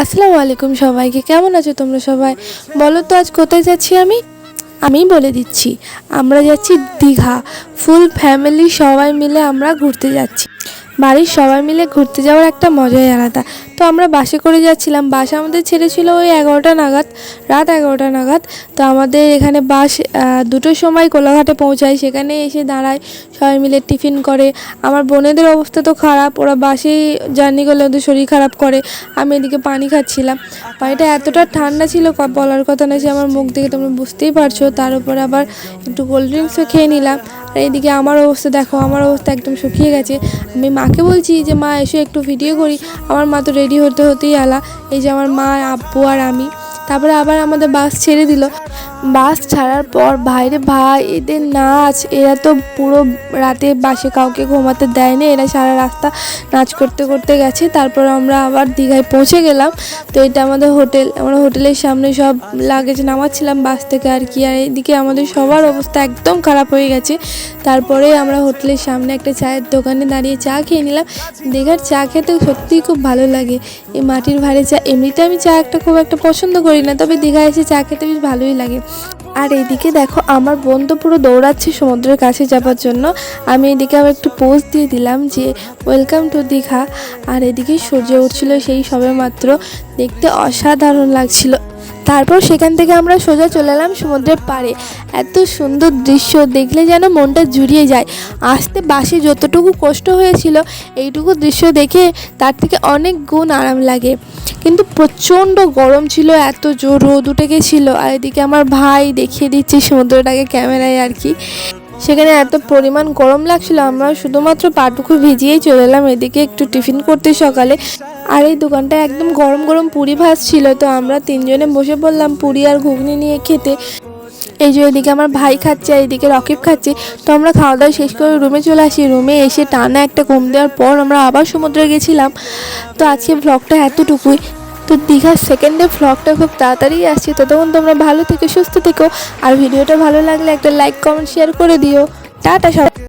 আসসালামু আলাইকুম সবাইকে, কেমন আছো তোমরা সবাই? বলো তো আজ কোথায় যাচ্ছি আমি? আমি বলে দিচ্ছি, আমরা যাচ্ছি দীঘা। ফুল ফ্যামিলি সবাই মিলে আমরা ঘুরতে যাচ্ছি। বাড়ির সবাই মিলে ঘুরতে যাওয়ার একটা মজাই আলাদা। তো আমরা বাসে করে যাচ্ছিলাম। বাস আমাদের ছেড়েছিল ওই এগারোটা নাগাদ, রাত এগারোটা নাগাদ। তো আমাদের এখানে বাস দুটোর সময় কোলাঘাটে পৌঁছায়। সেখানে এসে দাঁড়ায়, সবাই মিলে টিফিন করে। আমার বোনেদের অবস্থা তো খারাপ, ওরা বাসেই জার্নি করলে ওদের শরীর খারাপ করে। আমি এদিকে পানি খাচ্ছিলাম। পানিটা এতটা ঠান্ডা ছিল বলার কথা না যে আমার মুখ দেখে তোমরা বুঝতেই পারছ। তার উপরে আবার একটু কোল্ড ড্রিঙ্কসও খেয়ে নিলাম। আর এইদিকে আমার অবস্থা, দেখো আমার অবস্থা একদম শুকিয়ে গেছে। আমি মাকে বলছি যে, মা, এসে একটু ভিডিও করি। আমার মা তো রেডি হতে হতেই আলা। এই যে আমার মা, আব্বু আর আমি। তারপরে আবার আমাদের বাস ছেড়ে দিল। বাস ছাড়ার পর বাইরে ভাই, এদের নাচ, এরা তো পুরো রাতে বাসে কাউকে ঘুমাতে দেয়নি, এরা সারা রাস্তা নাচ করতে করতে গেছে। তারপর আমরা আবার দীঘায় পৌঁছে গেলাম। তো এটা আমাদের হোটেল, আমরা হোটেলের সামনে সব লাগেজ নামাচ্ছিলাম, বাস থেকে আর কি। আর এইদিকে আমাদের সবার অবস্থা একদম খারাপ হয়ে গেছে। তারপরে আমরা হোটেলের সামনে একটা চায়ের দোকানে দাঁড়িয়ে চা খেয়ে নিলাম। দীঘার চা খেতে সত্যিই খুব ভালো লাগে। এই মাটির ভারে চা, এমনিতে আমি চা একটা খুব একটা পছন্দ করি না, তবে দীঘায় এসে চা খেতে বেশ ভালোই লাগে। আর এইদিকে দেখো, আমার বোন তো পুরো দৌড়াচ্ছে সমুদ্রের কাছে যাবার জন্য। আমি এদিকে আবার একটু পোস্ট দিয়ে দিলাম যে ওয়েলকাম টু দীঘা। আর এদিকে সূর্য উঠছিল সেই সবে মাত্র দেখতে অসাধারণ লাগছিল। তারপর সেখান থেকে আমরা সোজা চলে এলাম সমুদ্রের পাড়ে। এত সুন্দর দৃশ্য, দেখলে যেন মনটা জুড়িয়ে যায়। আসতে বাসে যতটুকু কষ্ট হয়েছিল, এইটুকু দৃশ্য দেখে তার থেকে অনেক গুণ আরাম লাগে। কিন্তু প্রচণ্ড গরম ছিল, এত জোর রোদ উঠে গেছিল। আর এদিকে আমার ভাই দেখিয়ে দিচ্ছি সমুদ্রটাকে ক্যামেরায় আর কি। সেখানে এত পরিমাণ গরম লাগছিল, আমরা শুধুমাত্র পাটুকু ভিজিয়েই চলে এলাম। এদিকে একটু টিফিন করতে সকালে। আর এই দোকানটা একদম গরম গরম পুরি ভাজ ছিল, তো আমরা তিনজনে বসে পড়লাম পুরি আর ঘুগনি নিয়ে খেতে। এই যে ওইদিকে আমার ভাই খাচ্ছে আর এদিকে রকিব খাচ্ছে, তো আমরা খাওয়া দাওয়া শেষ করে রুমে চলে আসি। রুমে এসে টানা একটা ঘুম দেওয়ার পর আমরা আবার সমুদ্রে গেছিলাম। তো আজকে ব্লগটা এতটুকুই। তো দীঘার সেকেন্ড ডে ব্লগটা খুব তাড়াতাড়ি আসছে। ততক্ষণ তোমরা ভালো থেকো, সুস্থ থেকো। আর ভিডিওটা ভালো লাগলে একটা লাইক কমেন্ট শেয়ার করে দিও। টাটা সবাই